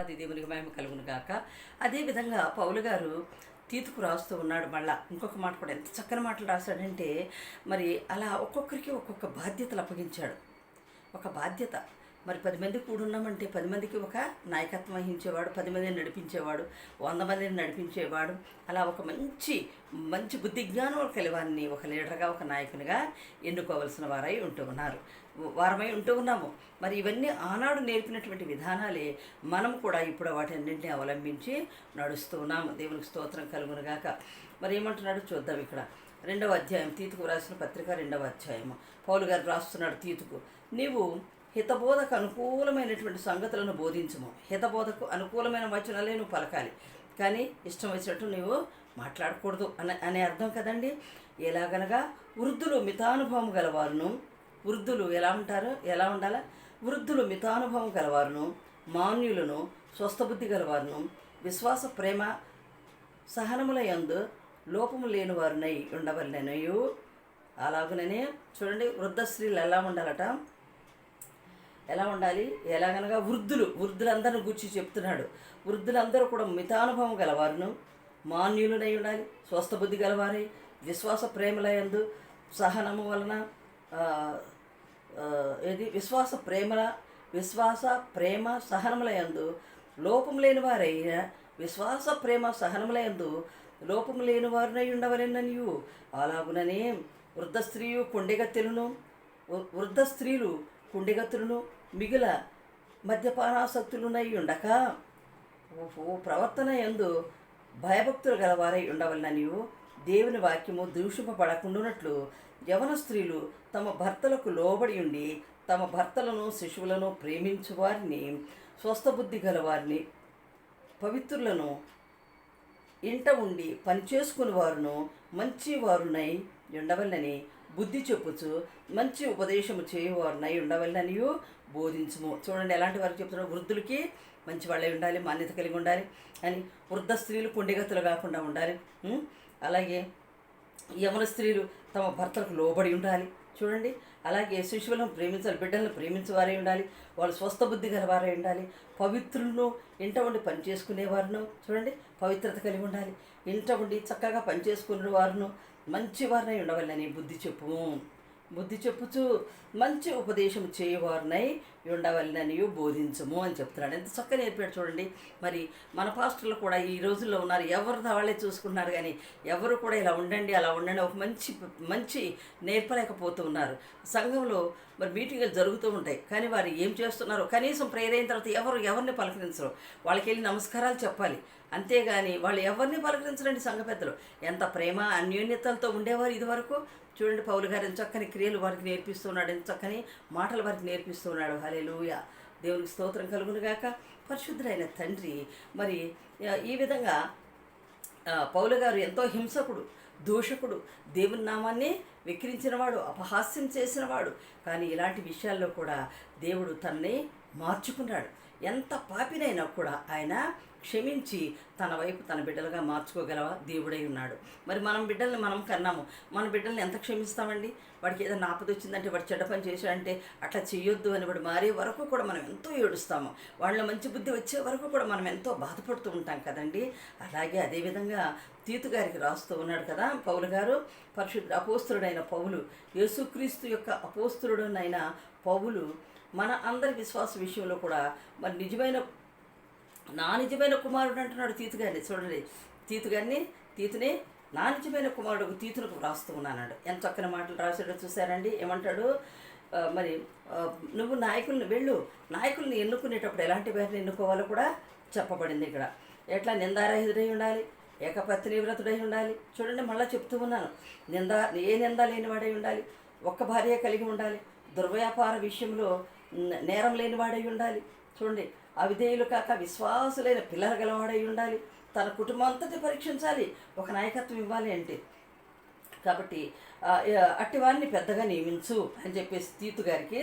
అది దేవునికి మేము కలుగును గాక. అదేవిధంగా పౌలు గారు తీతుకు రాస్తూ ఉన్నాడు మళ్ళా. ఇంకొక మాట కూడా ఎంత చక్కని మాటలు రాశాడంటే మరి అలా ఒక్కొక్కరికి ఒక్కొక్క బాధ్యతలు అప్పగించాడు. ఒక బాధ్యత. మరి పది మంది కూడున్నామంటే పది మందికి ఒక నాయకత్వం వహించేవాడు పది మందిని నడిపించేవాడు వంద మందిని నడిపించేవాడు. అలా ఒక మంచి మంచి బుద్ధి జ్ఞానం కలివారిని ఒక లీడర్గా ఒక నాయకునిగా ఎన్నుకోవలసిన వారై ఉంటూ ఉన్నారు. వారమై ఉంటూ ఉన్నాము. మరి ఇవన్నీ ఆనాడు నేర్పినటువంటి విధానాలే మనం కూడా ఇప్పుడు వాటన్నింటినీ అవలంబించి నడుస్తూ ఉన్నాము. దేవునికి స్తోత్రం కలుగునుగాక. మరి ఏమంటున్నాడు చూద్దాం ఇక్కడ. రెండవ అధ్యాయం తీతుకు రాసిన పత్రిక రెండవ అధ్యాయము. పౌలు గారు రాస్తున్నాడు తీతుకు నీవు హితబోధకు అనుకూలమైనటువంటి సంగతులను బోధించము. హితబోధకు అనుకూలమైన వచనాలే నువ్వు పలకాలి. కానీ ఇష్టం వచ్చినట్టు నువ్వు మాట్లాడకూడదు అనే అనే అర్థం కదండి? ఎలాగనగా వృద్ధులు మితానుభవం గలవారును వృద్ధులు ఎలా ఉంటారు? ఎలా ఉండాలా? వృద్ధులు మితానుభవం గలవారును మాన్యులను స్వస్థబుద్ధి గలవారును విశ్వాస ప్రేమ సహనముల యందు లోపము లేని వారినై ఉండవలనయు. అలాగుననే చూడండి వృద్ధ స్త్రీలు ఎలా ఉండాలట? ఎలా ఉండాలి? ఎలాగనగా వృద్ధులు వృద్ధులందరిని గుర్చి చెప్తున్నాడు. వృద్ధులందరూ కూడా మితానుభవం గలవారును. మాన్యులనై ఉండాలి స్వస్థబుద్ధి గలవారై విశ్వాస ప్రేమలయందు సహనము వలన ఇది ఏది? విశ్వాస ప్రేమల విశ్వాస ప్రేమ సహనములయందు లోపం లేని వారైన విశ్వాస ప్రేమ సహనములయందు లోపం లేని వారినై ఉండవలెననియు అలాగుననే వృద్ధ స్త్రీయు కొండెగత్తెలను వృద్ధ స్త్రీలు కుండెగత్తులను మిగిల మద్యపానాసక్తులునై ఉండక ఓ ప్రవర్తన ఎందు భయభక్తులు గలవారై ఉండవలననియు దేవుని వాక్యము దూషింపబడకుండానట్లు యవన స్త్రీలు తమ భర్తలకు లోబడి ఉండి తమ భర్తలను శిశువులను ప్రేమించు వారిని స్వస్థబుద్ధి గలవారిని పవిత్రులను ఇంట ఉండి పనిచేసుకుని వారును మంచి వారునై ఉండవల్లని బుద్ధి చెప్పుచు మంచి ఉపదేశము చేయువారునై ఉండవల్లనియూ బోధించము. చూడండి ఎలాంటి వారికి చెప్తున్నారు వృద్ధులకి మంచి వాళ్ళే ఉండాలి మాన్యత కలిగి ఉండాలి. అని వృద్ధ స్త్రీలు కొండిగతులు కాకుండా ఉండాలి. అలాగే యమన స్త్రీలు తమ భర్తలకు లోబడి ఉండాలి. చూడండి అలాగే శిశువులను ప్రేమించాలి బిడ్డలను ప్రేమించేవారే ఉండాలి వాళ్ళు స్వస్థ బుద్ధి గలవారే ఉండాలి పవిత్రులను ఇంట ఉండి పని చేసుకునేవారును చూడండి పవిత్రత కలిగి ఉండాలి. ఇంట ఉండి చక్కగా పని చేసుకునే వారును మంచి వారినై ఉండవాలని బుద్ధి చెప్పుము. బుద్ధి చెప్పుచు మంచి ఉపదేశం చేయవారునై ఉండవలనని బోధించము అని చెప్తున్నాడు. ఎంత చక్కగా నేర్పాడు చూడండి. మరి మన పాస్టర్లు కూడా ఈ రోజుల్లో ఉన్నారు. ఎవరు వాళ్ళే చూసుకున్నారు కానీ ఎవరు కూడా ఇలా ఉండండి అలా ఉండండి ఒక మంచి మంచి నేర్పలేకపోతూ ఉన్నారు. సంఘంలో మరి మీటింగ్లు జరుగుతూ ఉంటాయి. కానీ వారు ఏం చేస్తున్నారు కనీసం ప్రేరైన తర్వాత ఎవరు ఎవరిని పలకరించరు. వాళ్ళకి వెళ్ళి నమస్కారాలు చెప్పాలి. అంతేగాని వాళ్ళు ఎవరిని పలకరించరండి సంఘ పెద్దలు? ఎంత ప్రేమ అన్యోన్యతలతో ఉండేవారు ఇదివరకు? చూడండి పౌలు గారు ఎంత చక్కని క్రియలు వారికి నేర్పిస్తున్నాడు ఎంత చక్కని మాటలు వారికి నేర్పిస్తున్నాడు హలే లూయ దేవునికి స్తోత్రం కలుగునుగాక పరిశుద్ధులైన తండ్రి మరి ఈ విధంగా పౌలు గారు ఎంతో హింసకుడు దూషకుడు. దేవుని నామాన్ని విక్రించినవాడు అపహాస్యం చేసినవాడు. కానీ ఇలాంటి విషయాల్లో కూడా దేవుడు తన్నే మార్చుకున్నాడు. ఎంత పాపినైనా కూడా ఆయన క్షమించి తన వైపు తన బిడ్డలుగా మార్చుకోగలవా? దేవుడై ఉన్నాడు. మరి మనం బిడ్డల్ని మనం కన్నాము. మన బిడ్డల్ని ఎంత క్షమిస్తామండి? వాడికి ఏదైనా ఆపద వచ్చిందంటే వాడు చెడ్డ పని చేశాడంటే అట్లా చేయొద్దు అని వాడు మారే వరకు కూడా మనం ఎంతో ఏడుస్తాము. వాళ్ళ మంచి బుద్ధి వచ్చే వరకు కూడా మనం ఎంతో బాధపడుతూ ఉంటాం కదండి. అలాగే అదేవిధంగా తీతు గారికి రాస్తూ ఉన్నాడు కదా పౌలు గారు పరిశుద్ధ అపోస్తుడైన పౌలు యేసుక్రీస్తు యొక్క అపోస్తుడునైన పౌలు మన అందరి విశ్వాస విషయంలో కూడా మరి నిజమైన నా నిజమైన కుమారుడు అంటున్నాడు తీతు గారిని. చూడండి తీతు గారిని తీతుని నా నిజమైన కుమారుడు తీతునకు వ్రాస్తూ ఉన్నాడు ఎంత చక్కని మాటలు రాశాడో చూసారండి ఏమంటాడు? మరి నువ్వు నాయకుల్ని వెళ్ళు. నాయకుల్ని ఎన్నుకునేటప్పుడు ఎలాంటి వారిని ఎన్నుకోవాలో కూడా చెప్పబడింది ఇక్కడ. ఎట్లా నిందారహితుడై ఉండాలి? ఏకపత్ని నివ్రతుడై ఉండాలి. చూడండి మళ్ళీ చెప్తూ ఉన్నాను. నింద ఏ నింద లేనివాడై ఉండాలి? ఒక్క భార్య కలిగి ఉండాలి. దుర్వ్యాపార విషయంలో నేరం లేనివాడై ఉండాలి. చూడండి అవిధేయులు కాక విశ్వాసులైన పిల్లలు గలవాడై ఉండాలి. తన కుటుంబం అంతటి పరీక్షించాలి. ఒక నాయకత్వం ఇవ్వాలి అంటే. కాబట్టి అట్టివారిని అట్టి వారిని పెద్దగా నియమించు అని చెప్పేసి తీతు గారికి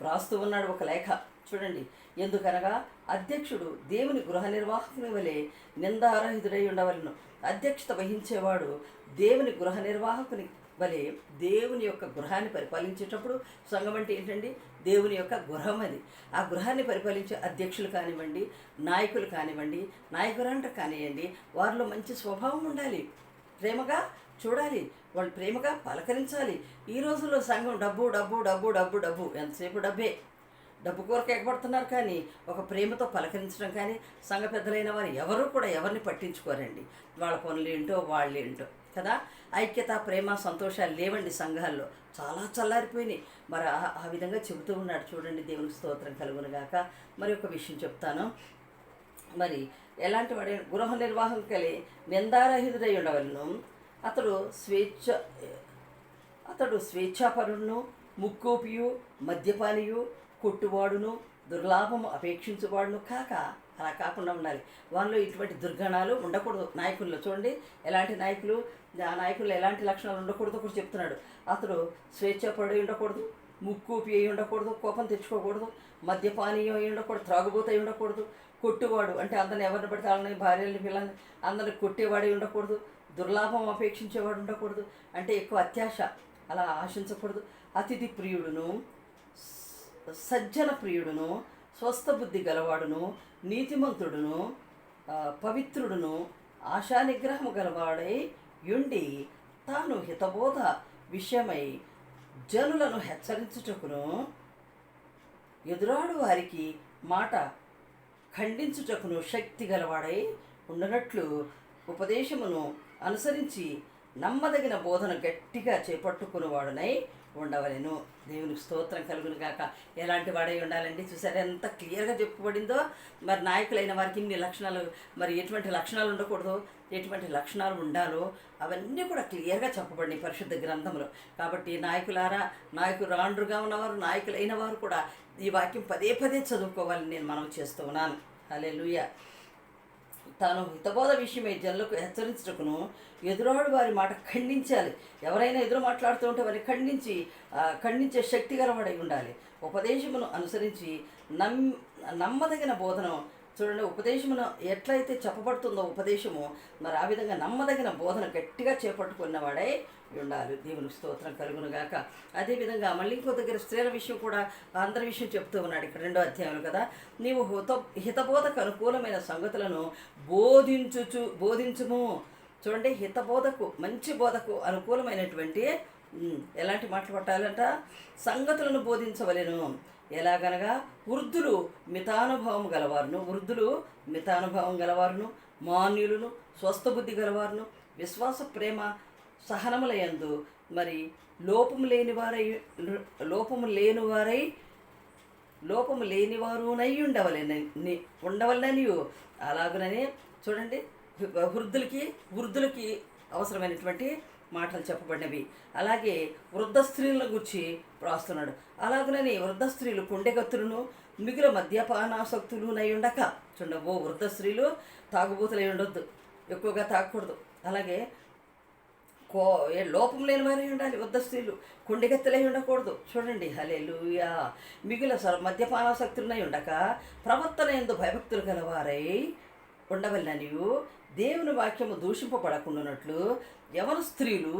వ్రాస్తూ ఉన్నాడు ఒక లేఖ. చూడండి ఎందుకనగా అధ్యక్షుడు దేవుని గృహ నిర్వాహకుని వలె నిందారహితుడై ఉండవలను అధ్యక్షత వహించేవాడు దేవుని గృహ నిర్వాహకుని వలె దేవుని యొక్క గృహాన్ని పరిపాలించేటప్పుడు సంఘం అంటే ఏంటండి? దేవుని యొక్క గృహం అది. ఆ గృహాన్ని పరిపాలించే అధ్యక్షులు కానివ్వండి నాయకులు కానివ్వండి నాయకులంట కానివ్వండి వారిలో మంచి స్వభావం ఉండాలి ప్రేమగా చూడాలి వాళ్ళు ప్రేమగా పలకరించాలి. ఈ రోజుల్లో సంఘం డబ్బు డబ్బు డబ్బు డబ్బు డబ్బు ఎంతసేపు డబ్బే. డబ్బు కొరకు ఎగబడుతున్నారు కానీ ఒక ప్రేమతో పలకరించడం కానీ సంఘ పెద్దలైన వారు ఎవరు కూడా ఎవరిని పట్టించుకోరండి. వాళ్ళ పనులు ఏంటో వాళ్ళు ఏంటో కదా? ఐక్యత ప్రేమ సంతోషాలు లేవండి సంఘాల్లో. చాలా చల్లారిపోయినాయి. మరి ఆ- విధంగా చెబుతూ ఉన్నాడు చూడండి దేవునికి స్తోత్రం కలుగునుగాక మరి ఒక విషయం చెప్తాను. మరి ఎలాంటి వాడే గృహ నిర్వాహం కలి నిందారహితుడై ఉండవలను. అతడు స్వేచ్ఛ అతడు స్వేచ్ఛాపరుడును ముక్కోపియు మద్యపానియు కొట్టువాడును దుర్లాభము అపేక్షించువాడును కాక అలా కాకుండా ఉండాలి. వాళ్ళలో ఇటువంటి దుర్గణాలు ఉండకూడదు నాయకుల్లో. చూడండి ఎలాంటి నాయకులు ఆ నాయకుల్లో ఎలాంటి లక్షణాలు ఉండకూడదు కూడా చెప్తున్నాడు. అతడు స్వేచ్ఛపడి ఉండకూడదు ముక్కుపి అయి ఉండకూడదు కోపం తెచ్చుకోకూడదు మద్యపానీయం అయి ఉండకూడదు త్రాగుబోత అయి ఉండకూడదు. కొట్టువాడు అంటే అందరిని ఎవరిని పడితే వాళ్ళని భార్యని పిల్లల్ని అందరిని కొట్టేవాడే ఉండకూడదు. దుర్లాభం అపేక్షించేవాడు ఉండకూడదు. అంటే ఎక్కువ అత్యాశ అలా ఆశించకూడదు. అతిథి ప్రియుడును సజ్జన ప్రియుడును స్వస్థ బుద్ధి గలవాడును నీతిమంతుడును పవిత్రుడును ఆశానిగ్రహము గలవాడై యుండి తాను హితబోధ విషయమై జనులను హెచ్చరించుటకును ఎదురాడు వారికి మాట ఖండించుటకును శక్తి గలవాడై ఉండనట్లు ఉపదేశమును అనుసరించి నమ్మదగిన బోధన గట్టిగా చేపట్టుకునేవాడునై ఉండవలెను. దేవునికి స్తోత్రం కలుగును గాక. ఎలాంటి వాడై ఉండాలండి? చూసారు ఎంత క్లియర్గా చెప్పబడిందో? మరి నాయకులైన వారికి ఇన్ని లక్షణాలు మరి ఎటువంటి లక్షణాలు ఉండకూడదు? ఎటువంటి లక్షణాలు ఉండాలో? అవన్నీ కూడా క్లియర్గా చెప్పబడినాయి పరిశుద్ధ గ్రంథంలో. కాబట్టి నాయకులారా నాయకులు రాండ్రుగా ఉన్నవారు నాయకులైన వారు కూడా ఈ వాక్యం పదే పదే చదువుకోవాలని నేను మనం చేస్తూ ఉన్నాను. హలే తాను హితబోధ విషయమై జనులకు హెచ్చరించుటకును ఎదురాడు వారి మాట ఖండించాలి. ఎవరైనా ఎదురు మాట్లాడుతూ ఉంటే వారిని ఖండించి ఖండించే శక్తి గలవాడై ఉండాలి. ఉపదేశమును అనుసరించి నమ్ నమ్మదగిన బోధను చూడండి ఉపదేశమును ఎట్లయితే చెప్పబడుతుందో ఉపదేశము మరి ఆ విధంగా నమ్మదగిన బోధన గట్టిగా చేపట్టుకున్నవాడై ఉండాలి. దేవుని స్తోత్రం కలుగునుగాక అదేవిధంగా మళ్ళీ ఇంకో దగ్గర స్త్రీల విషయం కూడా అందరి విషయం చెప్తూ ఉన్నాడు ఇక్కడ రెండో అధ్యాయంలో కదా. నీవు హిత హితబోధకు అనుకూలమైన సంగతులను బోధించుచు బోధించుము. చూడండి హితబోధకు మంచి బోధకు అనుకూలమైనటువంటి ఎలాంటి మాటలు పట్టాలంట? సంగతులను బోధించవలెను. ఎలాగనగా వృద్ధులు మితానుభవం గలవారును వృద్ధులు మితానుభవం గలవారును మాన్యులను స్వస్థబుద్ధి గలవారును విశ్వాస ప్రేమ సహనములయందు మరి లోపము లేని వారై లోపము లేని వారై లోపము లేనివారునై ఉండవలెనని ఉండవలనని అలాగునని చూడండి వృద్ధులకి వృద్ధులకి అవసరమైనటువంటి మాటలు చెప్పబడినవి. అలాగే వృద్ధ స్త్రీలను గురించి వ్రాస్తున్నాడు. అలాగనే వృద్ధ స్త్రీలు కుండెగత్తులను మిగుల మద్యపానాసక్తులునై ఉండక చూడండి ఓ వృద్ధ స్త్రీలు తాగుబోతులై ఉండొద్దు ఎక్కువగా తాగకూడదు. అలాగే కో ఏ లోపం లేని వారే ఉండాలి వద్ద స్త్రీలు. కుండిగెత్తలై ఉండకూడదు. చూడండి హలేలుయా మిగిలిన స మద్యపానాసక్తులనై ఉండక ప్రవర్తన ఎందు భయభక్తులు గలవారై ఉండవలననియు. దేవుని వాక్యము దూషింపబడకుండానట్లు ఎవరు స్త్రీలు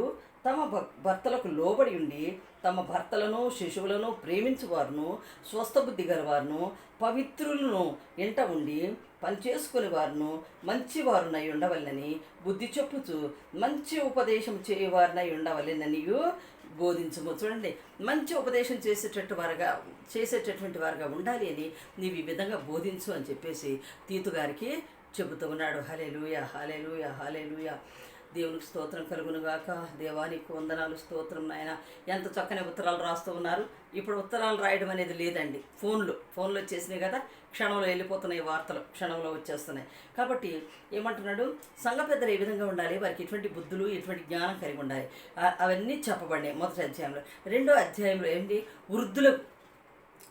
తమ భర్తలకు లోబడి ఉండి తమ భర్తలను శిశువులను ప్రేమించువారును స్వస్థబుద్ధి గలవారును పవిత్రులను ఎంట ఉండి పనిచేసుకుని వారును మంచివారునై ఉండవల్లని బుద్ధి చెప్పుచు మంచి ఉపదేశం చేయవారినై ఉండవలెనని బోధించము. చూడండి మంచి ఉపదేశం చేసేటట్టు వారుగా చేసేటటువంటి వారుగా ఉండాలి అని నీవు ఈ విధంగా బోధించు అని చెప్పేసి తీతు గారికి చెబుతూ ఉన్నాడు హలేలుయ హలేలుయ హలేలుయ దేవునికి స్తోత్రం కలుగునుగాక. దేవానికి వందనాలు స్తోత్రం నాయన. ఎంత చక్కని ఉత్తరాలు రాస్తూ ఉన్నారు. ఇప్పుడు ఉత్తరాలు రాయడం అనేది లేదండి. ఫోన్లు ఫోన్లు వచ్చేసినాయి కదా. క్షణంలో వెళ్ళిపోతున్నాయి వార్తలు. క్షణంలో వచ్చేస్తున్నాయి. కాబట్టి ఏమంటున్నాడు? సంఘ పెద్దలు ఏ విధంగా ఉండాలి? వారికి ఎటువంటి బుద్ధులు ఎటువంటి జ్ఞానం కలిగి ఉండాలి? అవన్నీ చెప్పబడినాయి మొదటి అధ్యాయంలో. రెండో అధ్యాయంలో ఏంటి? వృద్ధులకు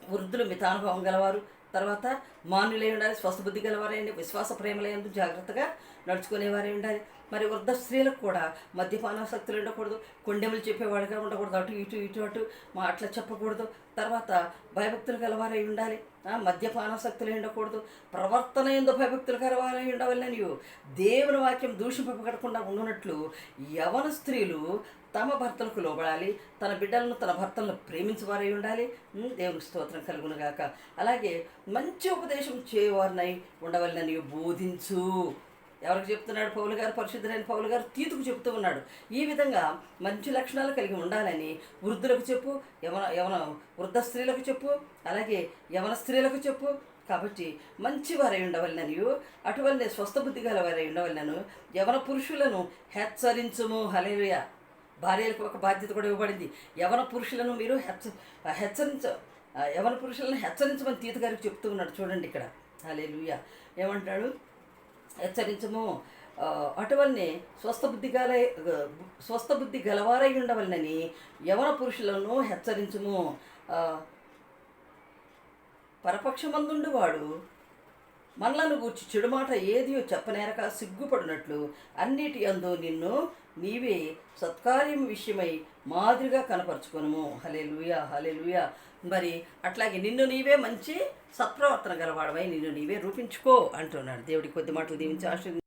వృద్ధులు మితానుభవం గలవారు. తర్వాత మాన్యులై ఉండాలి స్వస్థ బుద్ధి గలవారై ఉండి విశ్వాస ప్రేమలందు జాగ్రత్తగా నడుచుకునేవారే ఉండాలి. మరి వృద్ధ స్త్రీలకు కూడా మద్యపానాసక్తులు ఉండకూడదు కొండెములు చెప్పేవాడుగా ఉండకూడదు అటు ఇటు ఇటు అటు మా అట్లా చెప్పకూడదు. తర్వాత భయభక్తులు గలవారై ఉండాలి. మద్యపానాసక్తులు ఉండకూడదు. ప్రవర్తన ఎందు భయభక్తులు గలవారై ఉండవల్ల నీవు దేవుని వాక్యం దూషింపబడకుండా ఉండునట్లు యవన స్త్రీలు తమ భర్తలకు లోబడాలి. తన బిడ్డలను తన భర్తలను ప్రేమించేవారై ఉండాలి. దేవుని స్తోత్రం కలుగునుగాక అలాగే మంచి ఉపదేశం చేయవారినై ఉండవల్లని బోధించు. ఎవరికి చెప్తున్నాడు పౌలు గారు? పరిశుద్ధులైన పౌలు గారు తీతుకు చెప్తూ ఉన్నాడు. ఈ విధంగా మంచి లక్షణాలు కలిగి ఉండాలని వృద్ధులకు చెప్పు యవన యవన వృద్ధ స్త్రీలకు చెప్పు అలాగే యవన స్త్రీలకు చెప్పు. కాబట్టి మంచి వారై ఉండవలననియు అటువంటి స్వస్థ బుద్ధి గల వారై ఉండవలనను యవన పురుషులను హెచ్చరించుము. హలేయ భార్యలకు ఒక బాధ్యత కూడా ఇవ్వబడింది. యవన పురుషులను మీరు హెచ్చ హెచ్చరించ యవన పురుషులను హెచ్చరించమని తీత గారికి చెప్తూ ఉన్నాడు. చూడండి ఇక్కడ. హలేలుయ ఏమంటాడు? హెచ్చరించము. ఆ, స్వస్థ బుద్ధి గల స్వస్థ బుద్ధి గలవారై ఉండవలనని యవన పురుషులను హెచ్చరించుము. ఆ, పరపక్షమందుండు వాడు మనలను గూర్చి చెడు మాట ఏదియో చెప్పనేరక సిగ్గుపడినట్లు అన్నిటి అందు నిన్ను నీవే సత్కార్యం విషయమై మాదిరిగా కనపరుచుకోను హలే లూయా హలే లూయా మరి అట్లాగే నిన్ను నీవే మంచి సత్ప్రవర్తన గలవాడమై నిన్ను నీవే రూపించుకో అంటున్నాడు. దేవుడి కొద్ది మాటలు దీవించి ఆశీర్వదించి.